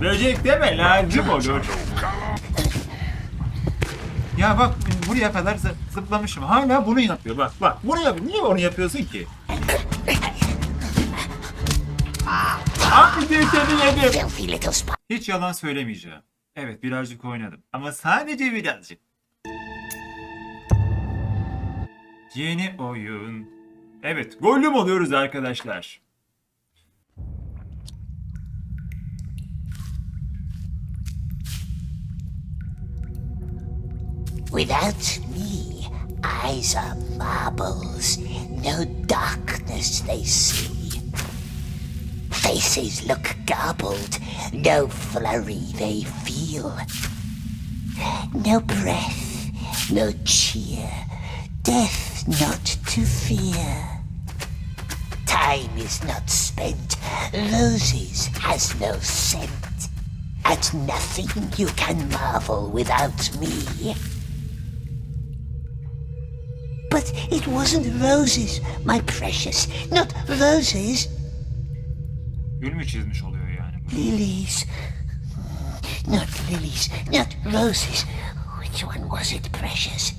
Böcek deme lacım olur. Ya bak buraya kadar zı- zıplamışım. Hala bunu yapıyor. Bak bak bunu yapıyor. Niye onu yapıyorsun ki? Abi de seni yedim. Hiç yalan söylemeyeceğim. Evet birazcık oynadım. Ama sadece birazcık. Yeni oyun. Evet gollüm oluyoruz arkadaşlar. Without me, eyes are marbles. No darkness they see. Faces look garbled. No flurry they feel. No breath, no cheer. Death not to fear. Time is not spent. Roses has no scent. At nothing you can marvel without me. But it wasn't roses, my precious. Not roses, Gül mü çizmiş oluyor yani? bu? lilies. Not lilies, not roses. Which one was it, precious?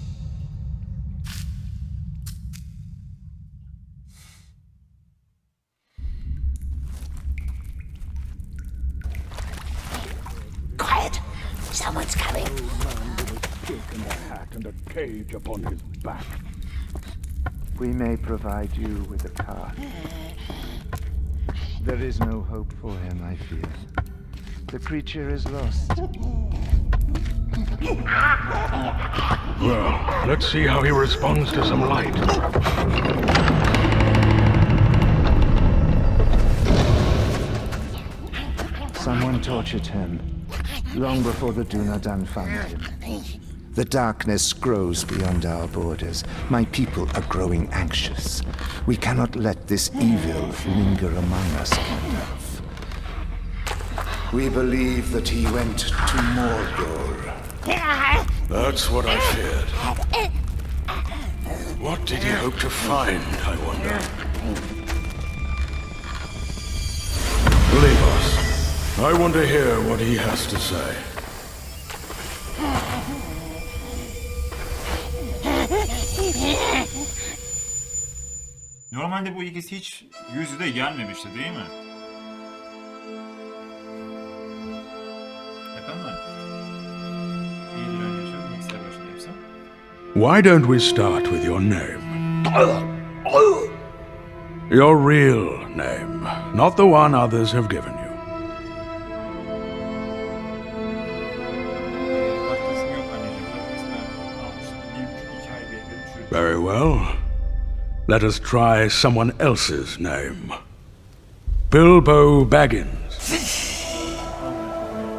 Quiet! Someone's coming. and a hat and a cage upon his back. We may provide you with a cart. There is no hope for him, I fear. The creature is lost. Well, let's see how he responds to some light. Someone tortured him long before the Dunadan found him. The darkness grows beyond our borders. My people are growing anxious. We cannot let this evil linger among us on. We believe that he went to Mordor. That's what I feared. What did he hope to find, I wonder? Leave us. I want to hear what he has to say. Normalde bu ikisi hiç yüz yüze gelmemişti değil mi? Why don't we start with your name? Your real name, not the one others have given you. Very well. Let us try someone else's name. Bilbo Baggins.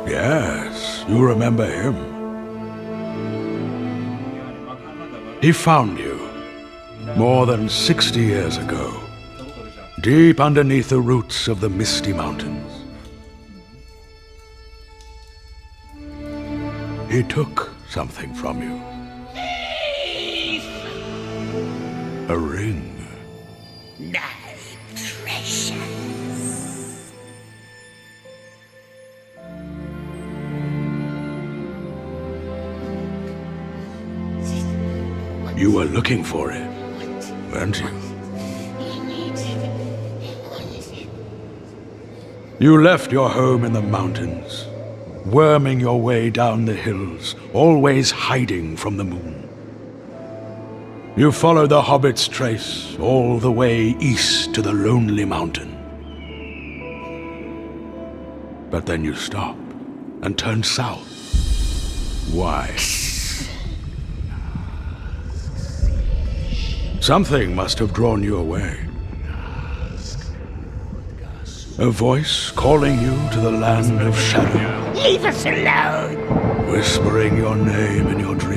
Yes, you remember him. He found you more than 60 years ago, deep underneath the roots of the Misty Mountains. He took something from you. A ring. My precious. You were looking for it, weren't you? You left your home in the mountains, worming your way down the hills, always hiding from the moon. You follow the hobbit's trace all the way east to the lonely mountain. But then you stop and turn south. Why? Something must have drawn you away. A voice calling you to the land of shadow, Leave us alone. whispering your name in your dreams.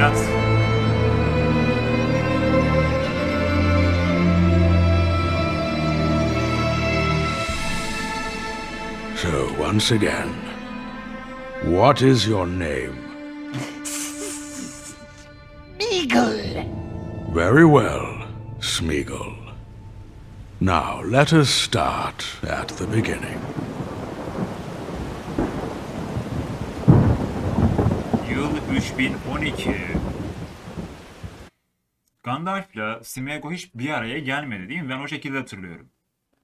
İnat. So, once again, what is your name? Eagle. Very well, Smeagol. Now, let us start at the beginning. 3012. Gandalf'la Smeagol hiç bir araya gelmedi değil mi? Ben o şekilde hatırlıyorum.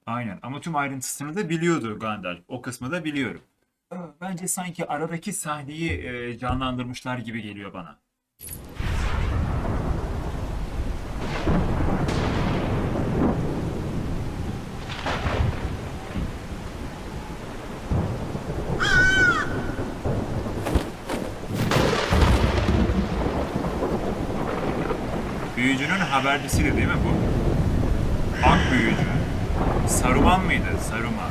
Aynen ama tüm ayrıntısını da biliyordu Gandalf. O kısmı da biliyorum. Bence sanki aradaki sahneyi e, canlandırmışlar gibi geliyor bana. Büyücünün habercisiydi değil mi bu? Ak büyücü. Saruman mıydı? Saruman.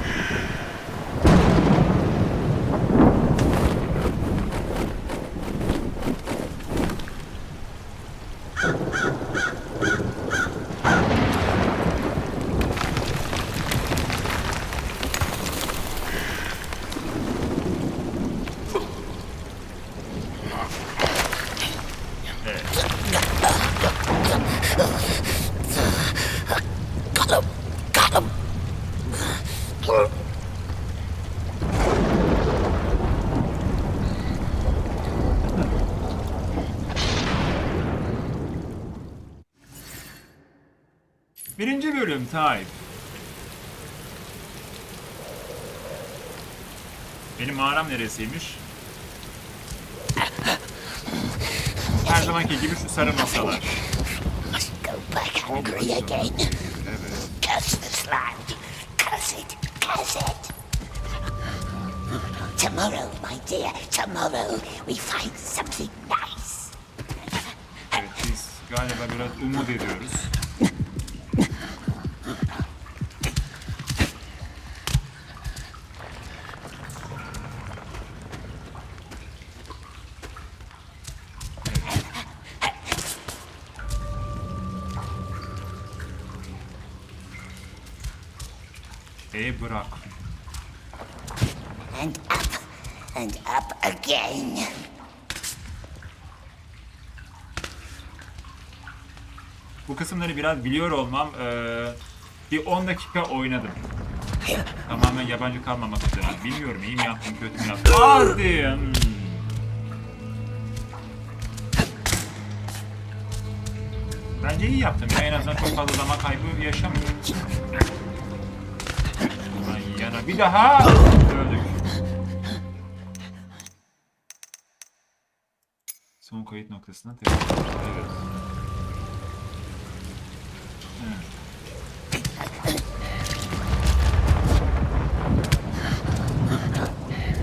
Birinci bölüm Tayyip. Benim mağaram neresiymiş? Her zamanki gibi şu sarı masalar. İt. Tomorrow, my dear, tomorrow we find something nice. Evet, biz galiba biraz umut ediyoruz. E bırak. And up, and up again. Bu kısımları biraz biliyor olmam eee, bir 10 dakika oynadım. Tamamen yabancı kalmamak üzere. Bilmiyorum iyi mi yaptım kötü mü yaptım. Hadi. Hmm. Bence iyi yaptım ya en azından çok fazla zaman kaybı yaşamıyorum. Bir daha öldük. Son kayıt noktasına tekrar. Evet.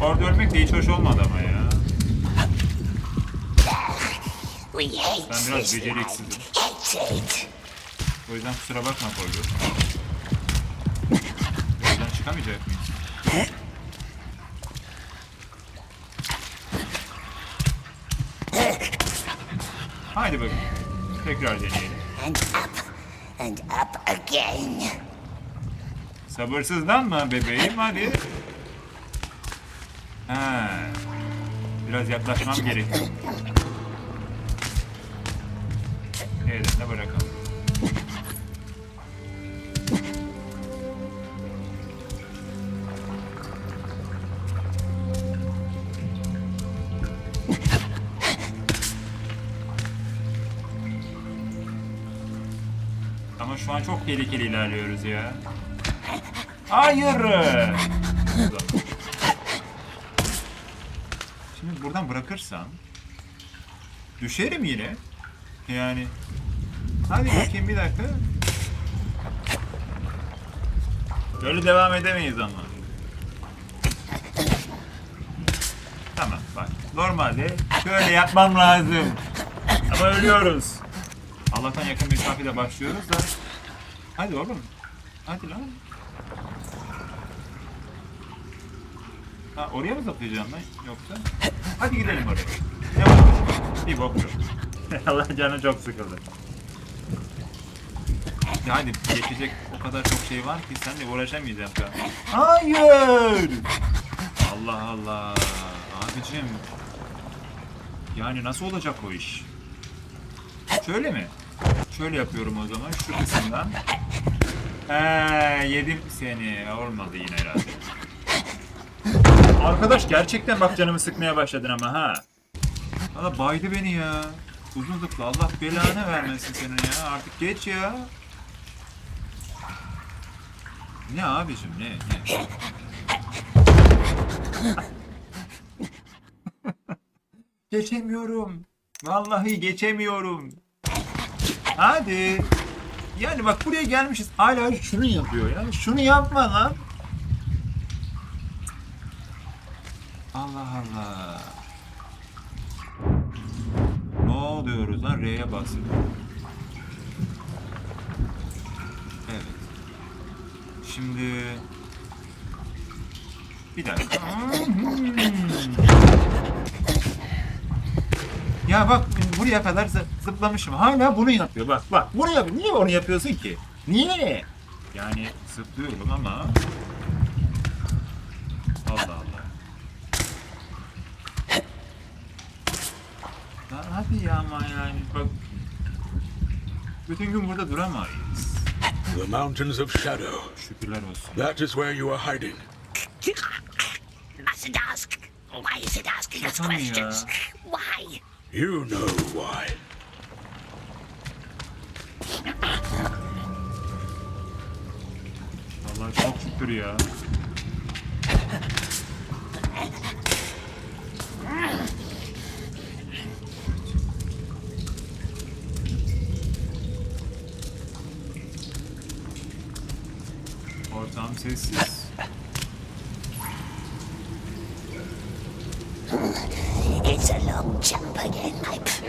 Orada ölmek de hiç hoş olmadı ama ya. Ben biraz beceriksizim. O yüzden kusura bakma Kordu. Çıkamayacak mıyız? Haydi bakayım. Tekrar deneyelim. And up, and up again. Sabırsızlanma bebeğim hadi. Ha. Biraz yaklaşmam gerekiyor. Elimde bırakalım. Şu an çok tehlikeli ilerliyoruz ya. Hayır. Şimdi buradan bırakırsam düşerim yine. Yani hadi bakayım bir dakika. Böyle devam edemeyiz ama. Tamam bak. Normalde şöyle yapmam lazım. Ama ölüyoruz. Allah'tan yakın mesafede başlıyoruz da. Hadi oğlum. Hadi lan. Ha oraya mı zıplayacağım lan yoksa? Hadi gidelim oraya. Ne var? Bok yok. Allah canı çok sıkıldı. Ya hadi geçecek o kadar çok şey var ki sen de uğraşamayacağım an. Hayır! Allah Allah. Abicim. Yani nasıl olacak o iş? Şöyle mi? Şöyle yapıyorum o zaman şu kısımdan. He yedim seni. Olmadı yine herhalde. Arkadaş gerçekten bak canımı sıkmaya başladın ama ha. Valla baydı beni ya. Uzun zıpla Allah belanı vermesin senin ya. Artık geç ya. Ne abicim ne? ne? geçemiyorum. Vallahi geçemiyorum. Hadi. Yani bak buraya gelmişiz. Hala şunu yapıyor ya. Şunu yapma lan. Allah Allah. Ne oluyoruz lan? R'ye basıyor. Evet. Şimdi bir dakika. Ya bak buraya kadar zı- zıplamışım. Hala bunu yapıyor. Bak bak. Bunu yapıyor. Niye onu yapıyorsun ki? Niye? Yani zıplıyorum ama Allah Allah. Ya hadi ya ama yani bak bütün gün burada duramayız. The Mountains of Shadow. Şükürler olsun. That is where you are hiding. Mustn't ask. Why is it asking us mı ya? You know why. Vallahi çok şükür ya.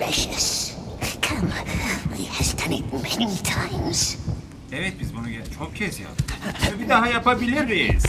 Precious. Come, he has done it many times. Evet biz bunu çok kez yaptık. Bir daha yapabiliriz.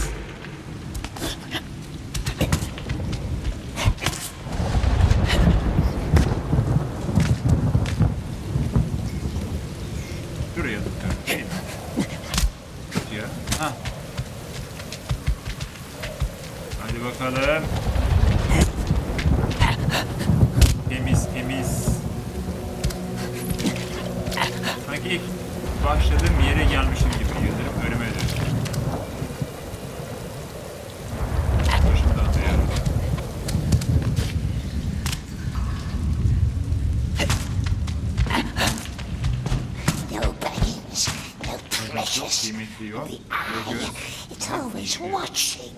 Precious. kıymetli yok. Ve göz. it's always watching.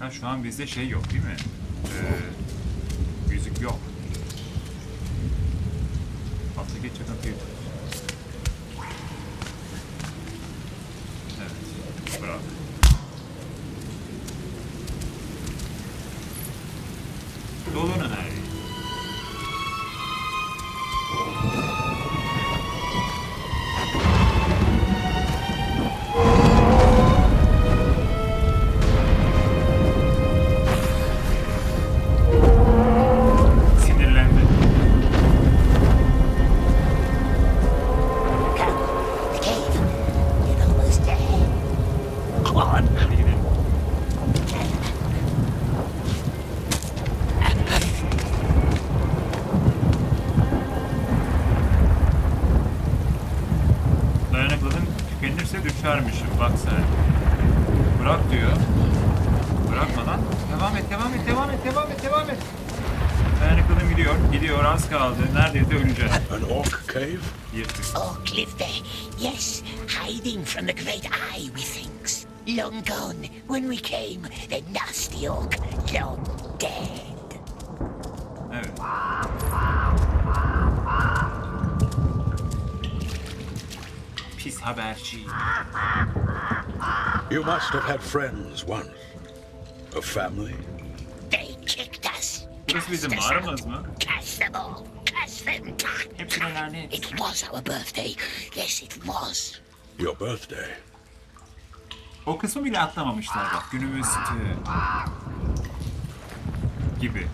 Ha şu an bizde şey yok değil mi? Ee, yüzük yok. Atla geç çakıntı Orc lived there. Yes, hiding from the great eye, we thinks. Long gone. When we came, the nasty orc, long dead. Evet. Pis haberci. You must have had friends once. A family? They kicked us. Burası bizim cast us mağaramız out. mı? Cast them all. Hepsine lanet. It was our birthday. Yes, it was. Your birthday? O kısmı bile atlamamışlar bak. Günümüz sütü. Gibi.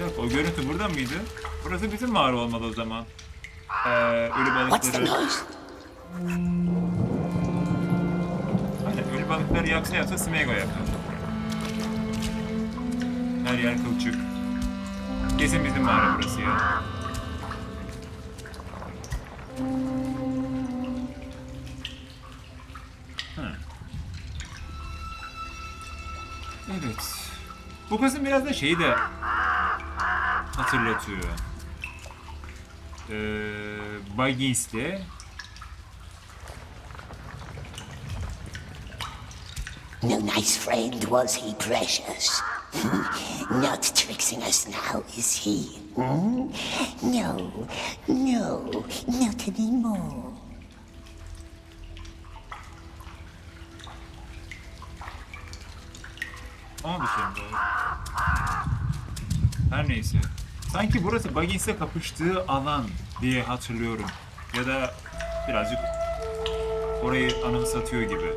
Yok o görüntü burada mıydı? Burası bizim mağara olmalı o zaman. Ee, ölü balıkları... noise? Aynen, ölü balıkları yaksa yaksa Smego yakar. Her yer kılçık. Kesin bizim mağara burası ya. Evet. Bu kısım biraz da şeyi de hatırlatıyor. Ee, Baggins'te No nice friend was he precious. Not tricksing us now, is he? Hmm? No, no, not anymore. Ama bir şey var? Her neyse. Sanki burası Baggins'le kapıştığı alan diye hatırlıyorum. Ya da birazcık orayı anımsatıyor gibi.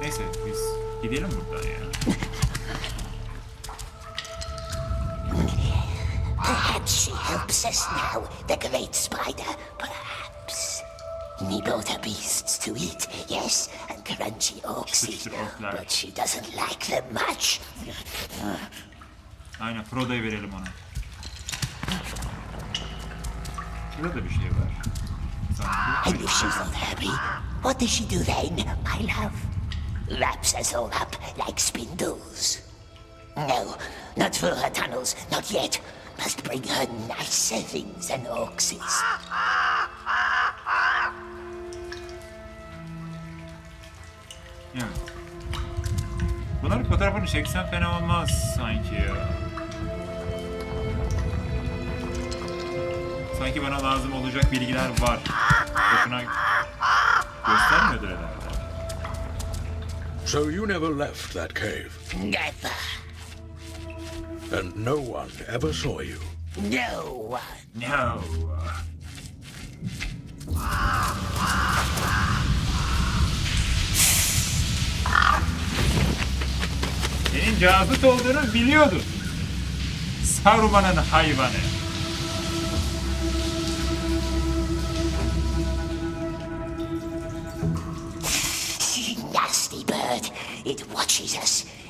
Neyse biz gidelim buradan ya. Helps us now, the great spider. Perhaps. Bought her beasts to eat, yes, and crunchy oxy. But she doesn't like them much. Aynen Frodo'ya verelim ona. Şurada da bir şey var. And if she's not happy, what does she do then, my love? Wraps us all up like spindles. No, not through her tunnels, not yet. Must bring her nicer things than. Evet. Bunların fotoğrafını çeksen fena olmaz sanki ya. Sanki bana lazım olacak bilgiler var. Boşuna göstermiyordur herhalde. So you never left that cave, Never. And no one ever saw you. No one. No. Senin cazip olduğunu biliyordun. Saruman'ın hayvanı.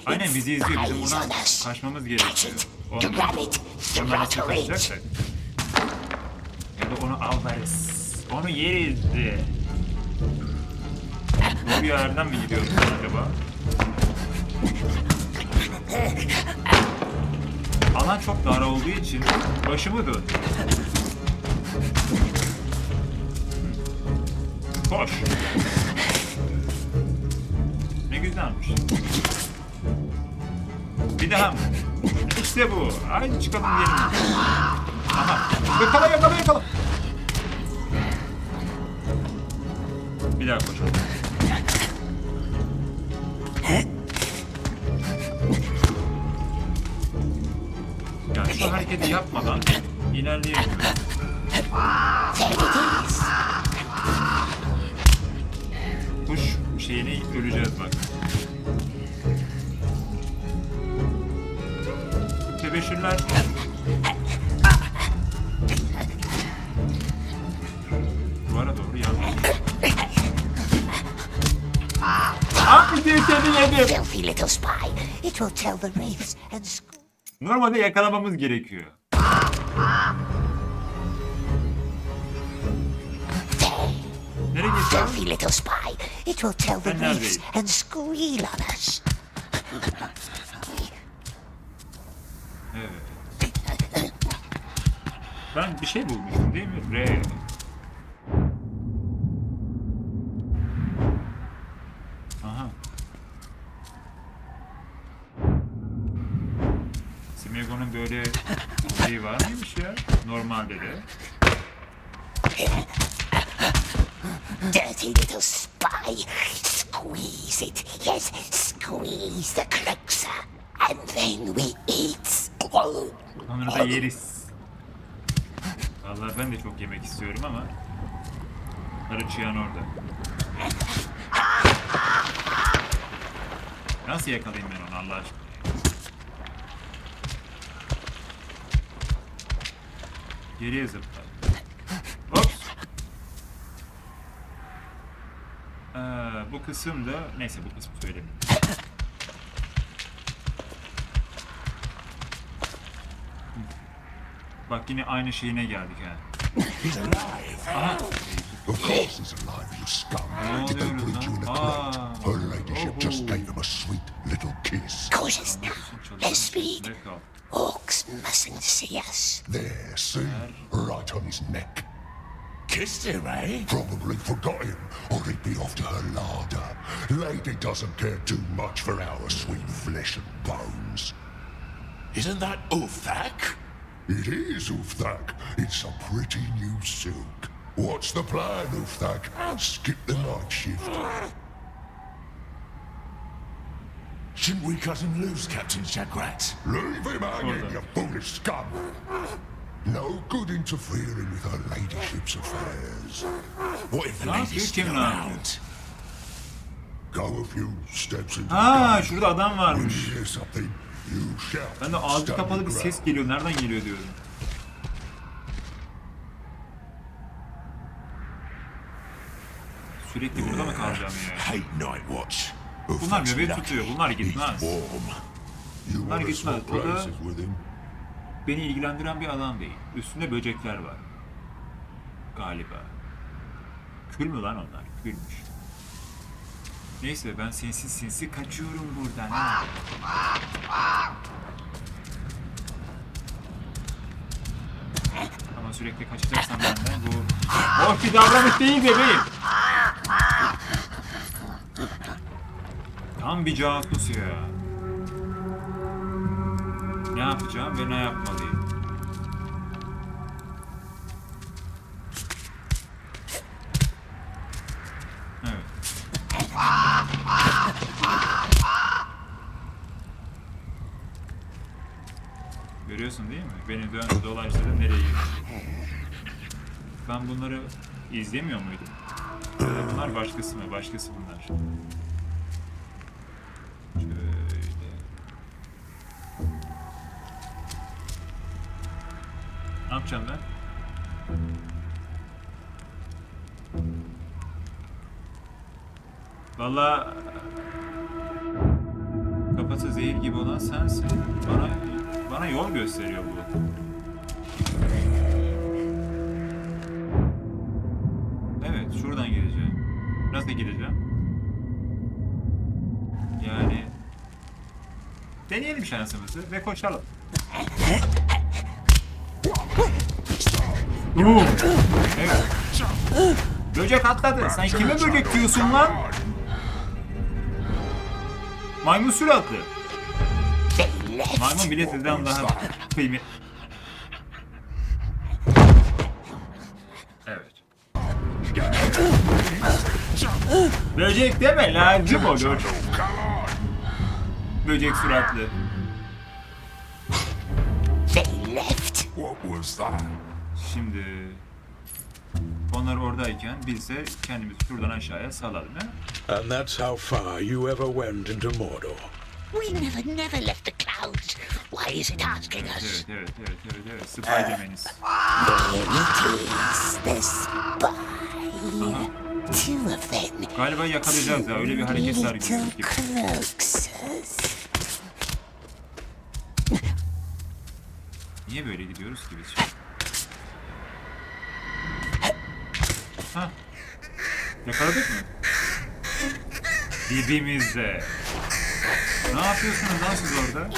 Aynen bizi izliyor. Bizim us. kaçmamız gerekiyor. Ondan it. kaçacaksak. Ya da onu avlarız. Onu yeriz. Bu bir yerden mi gidiyoruz acaba? Alan çok dar olduğu için başımı dön. Koş. Ne güzelmiş. Bir daha mı? İşte bu. Haydi çıkalım diyelim. Aha. Yakala yakala yakala. Bir daha koşalım. Yani şu hareketi yapmadan is. Kuş şeyini öleceğiz bak. Tebeşirler. Duvara doğru bir seni yedim. Filthy little spy. It will tell the wraiths and sc- Normalde yakalamamız gerekiyor. Nereye gidiyor? filthy little spy. It will tell the Ben wraiths neredeyim? and squeal on us. Evet. Ben bir şey bulmuştum değil mi? R. Aha. Smeagon'un böyle şeyi var mıymış ya? Normalde de. Dirty little spy. Squeeze it. Yes, squeeze the crux. And then we eat. Onları da yeriz. Vallahi ben de çok yemek istiyorum ama Karı çıyan orada. Nasıl yakalayayım ben onu Allah aşkına? Geriye zıpla. Ops. Ee, bu kısım da neyse bu kısmı söylemeyeyim. Bak yine aynı şeyine geldik ha. Aha. Of course he's alive, you scum. Did they oluyoruz breed you in a lan? crate? Her ladyship just gave him a sweet little kiss. Cautious now. Let's speed. Üstünde kal. Orcs mustn't see us. There, see? Right on his neck. Kissed him, eh? Probably forgot him, or he'd be off to her larder. Lady doesn't care too much for our sweet flesh and bones. Isn't that Uthak? It is, Uthak. It's a pretty new silk. What's the plan, Uthak? Skip the night shift. Shouldn't we cut him loose, Captain Shagrat? Leave him hanging, Hold you foolish scum! No good interfering with her ladyship's affairs. What if the Lan lady's bir still kim lan? around? Go a few steps into Ha the şurada adam garden. varmış. When you hear something, you shout. Ben de ağzı kapalı bir ses geliyor. Nereden geliyor diyorum. Sürekli burada mı kalacağım ya? Hate night watch. Bunlar nöbet tutuyor. Bunlar gitmez. Bunlar gitmez. with him? Beni ilgilendiren bir adam değil. Üstünde böcekler var. Galiba. Kül mü lan onlar? Külmüş. Neyse ben sinsi sinsi kaçıyorum buradan. Ama sürekli kaçacaksam benden bu hoş bir davranış değil bebeğim. Tam bir casus ya. Ne yapacağım ve ne yapmalıyım? Görüyorsun değil mi? Beni döndü dolaştırdı nereye gitti? Ben bunları izlemiyor muydum? Bunlar başkası mı? Başkası bunlar. Şöyle. Ne yapacağım ben? Valla kafası zehir gibi olan sensin. Bana bana yol gösteriyor bu. Evet, şuradan gideceğim. Nasıl gideceğim? Yani deneyelim şansımızı ve koşalım. Oo, Evet. Böcek atladı. Sen kime böcek diyorsun lan? Maymun suratlı. Maymun bile sizden daha kıymetli. Evet. Böcek deme lazım olur. Böcek suratlı. They left. What was that? Şimdi onlar oradayken biz de kendimizi şuradan aşağıya salalım ya. And that's how far you ever went into Mordor. We never, never left the. Why is it asking us? Evet evet evet evet evet Spiderman'iz. There it is, the spy. Two of them. Galiba yakalayacağız ya öyle bir hareketler Little gibi. Niye böyle gidiyoruz ki biz? Ha. Yakaladık mı? Dibimizde. Ne yapıyorsunuz lan siz orada?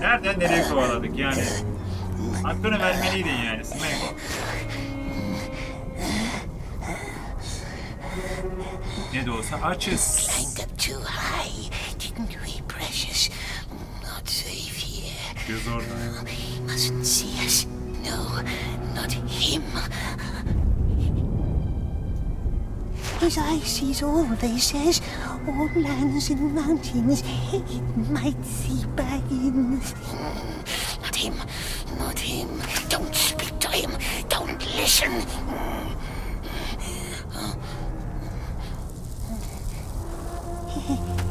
Nereden nereye kovaladık yani? Hakkını vermeliydin yani Smeko. Ne de olsa açız. Göz orada. Mustn't see us. No, not him. His eye sees all, says. All lands and mountains. Might see Baggins. Not him, not him. Don't speak to him. Don't listen.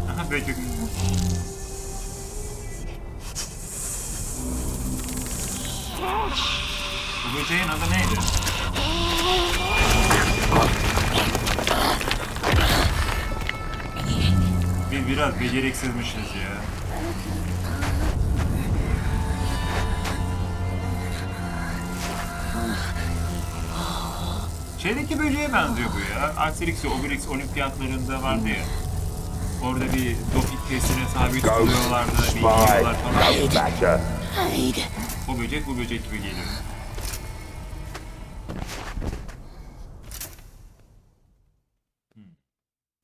Aha peki. Bu böceğin adı neydi? Biz kadar beceriksizmişiz ya. Şeydeki böceğe benziyor bu ya. Asterix ve Obelix olimpiyatlarında vardı ya. Orada bir doping testine tabi tutuluyorlardı. Bir yiyorlar falan. O böcek bu böcek gibi geliyor.